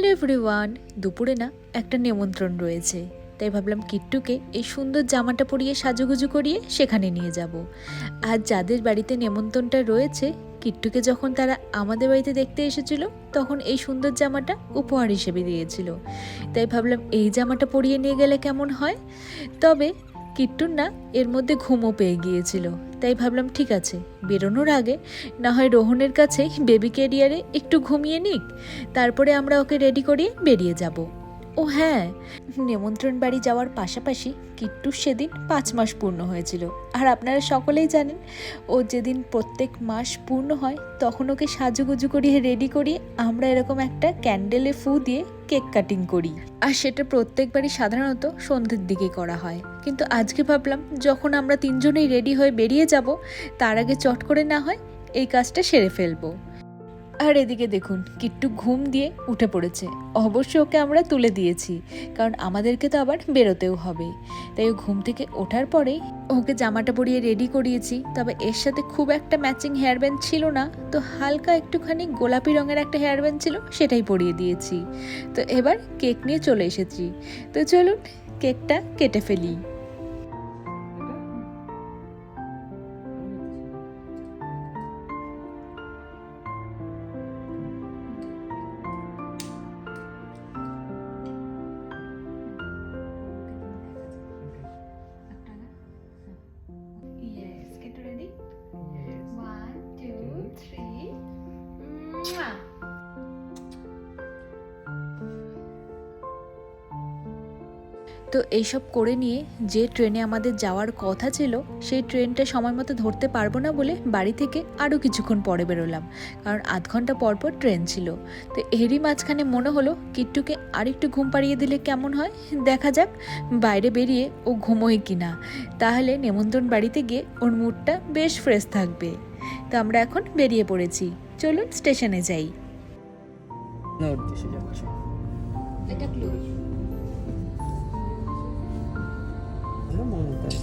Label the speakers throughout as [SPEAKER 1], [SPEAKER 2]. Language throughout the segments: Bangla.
[SPEAKER 1] হ্যালো এভরিওয়ান, দুপুরে না একটা নিমন্ত্রণ রয়েছে। তাই ভাবলাম কিট্টুকে এই সুন্দর জামাটা পরিয়ে সাজুগুজু করিয়ে সেখানে নিয়ে যাব। আর যাদের বাড়িতে নেমন্ত্রণটা রয়েছে, কিট্টুকে যখন তারা আমাদের বাড়িতে দেখতে এসেছিল, তখন এই সুন্দর জামাটা উপহার হিসেবে দিয়েছিল। তাই ভাবলাম এই জামাটা পরিয়ে নিয়ে গেলে কেমন হয়? তবে কিট্টুর না এর মধ্যে ঘুমও পেয়ে গিয়েছিল। তাই ভাবলাম, ঠিক আছে, বেরোনোর আগে না হয় রোহনের কাছে বেবি ক্যারিয়ারে একটু ঘুমিয়ে নিক, তারপরে আমরা ওকে রেডি করিয়ে বেরিয়ে যাব। ও হ্যাঁ নিমন্ত্রণ বাড়ি যাওয়ার পাশাপাশি কিট্টুর সেদিন পাঁচ মাস পূর্ণ হয়েছিল। আর আপনারা সকলেই জানেন, ও যেদিন প্রত্যেক মাস পূর্ণ হয়, তখন ওকে সাজুগুজু করিয়ে রেডি করি আমরা এরকম একটা ক্যান্ডেলে ফু দিয়ে কেক কাটিং করি। আর সেটা প্রত্যেকবারই সাধারণত সন্ধ্যের দিকে করা হয়। কিন্তু আজকে ভাবলাম, যখন আমরা তিনজনেই রেডি হয়ে বেরিয়ে যাব, তার আগে চট করে না হয় এই কাজটা সেরে ফেলব। আর এদিকে দেখুন, কিট্টু ঘুম দিয়ে উঠে পড়েছে। অবশ্য ওকে আমরা তুলে দিয়েছি, কারণ আমাদেরকে তো আবার বেরোতেও হবে। তাই ও ঘুম থেকে ওঠার পরেই ওকে জামাটা পরিয়ে রেডি করিয়েছি, তবে এর সাথে খুব একটা ম্যাচিং হেয়ার ব্যান্ড ছিল না, তো হালকা একটুখানি গোলাপি রঙের একটা হেয়ার ব্যান্ড ছিল, সেটাই পরিয়ে দিয়েছি। তো এবার কেক নিয়ে চলে এসেছি। তো চলুন কেকটা কেটে ফেলি। তো এইসব করে নিয়ে যে ট্রেনে আমাদের যাওয়ার কথা ছিল সেই ট্রেনটা সময় মতো ধরতে পারব না বলে বাড়ি থেকে আরও কিছুক্ষণ পরে বেরোলাম। কারণ আধ ঘণ্টা পর পর ট্রেন ছিল। তো এরই মাঝখানে মনে হলো কিট্টুকে আরেকটু ঘুম পাড়িয়ে দিলে কেমন হয়? দেখা যাক বাইরে বেরিয়ে ও ঘুমোয় কি না তাহলে নেমন্তন্ন বাড়িতে গিয়ে ওর মুডটা বেশ ফ্রেশ থাকবে। তো আমরা এখন বেরিয়ে পড়েছি। চলুন স্টেশনে যাই। এটা
[SPEAKER 2] আমরা মমতাজ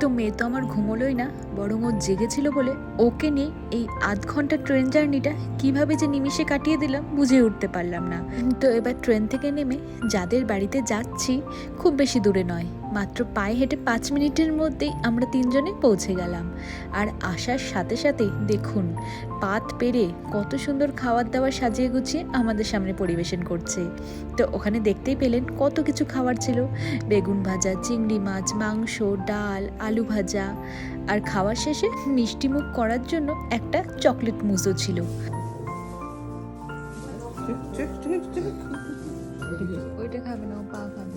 [SPEAKER 1] তো মেয়ে তো আমার ঘুমোলোই না, বরং ও জেগেছিল বলে ওকে নিয়ে এই আধ ঘণ্টা ট্রেন জার্নিটা কীভাবে যে নিমিষে কাটিয়ে দিলাম বুঝে উঠতে পারলাম না। তো এবার ট্রেন থেকে নেমে যাদের বাড়িতে যাচ্ছি, খুব বেশি দূরে নয়। মাত্র পায়ে হেঁটে পাঁচ মিনিটের মধ্যেই আমরা তিনজনে পৌঁছে গেলাম। আর আসার সাথে সাথে দেখুন পাত পেরে কত সুন্দর খাবার দাবার সাজিয়ে গুছিয়ে আমাদের সামনে পরিবেশন করছে। তো ওখানে দেখতেই পেলেন কত কিছু খাবার ছিল। বেগুন ভাজা চিংড়ি মাছ মাংস ডাল আলু ভাজা। আর খাওয়ার শেষে মিষ্টি মুখ করার জন্য একটা চকলেট মুজো ছিল। ওইটা খাবে না পা খাবে।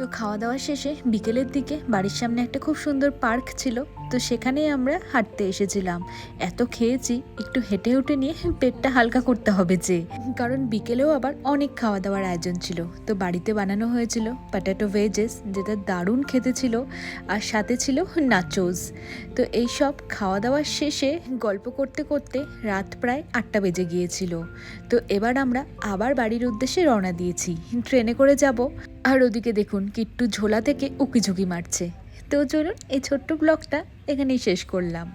[SPEAKER 1] তো খাওয়া দাওয়া শেষে বিকেলের দিকে বাড়ির সামনে একটা খুব সুন্দর পার্ক ছিল। তো সেখানেই আমরা হাঁটতে এসেছিলাম। এত খেয়েছি, একটু হেঁটে উঠে নিয়ে পেটটা হালকা করতে হবে যে। কারণ বিকেলেও আবার অনেক খাওয়া দাওয়ার আয়োজন ছিল। তো বাড়িতে বানানো হয়েছিল পটেটো ভেজেস যেটা দারুণ খেতে ছিল, আর সাথে ছিল নাচোস তো এই সব খাওয়া দাওয়ার শেষে গল্প করতে করতে রাত প্রায় আটটা বেজে গিয়েছিল। তো এবার আমরা আবার বাড়ির উদ্দেশ্যে রওনা দিয়েছি। ট্রেনে করে যাব। আর ওদিকে দেখুন, কিট্টু ঝোলা থেকে উকি ঝুঁকি মারছে। তো চলুন এই ছোট্ট ব্লগটা এখানেই শেষ করলাম।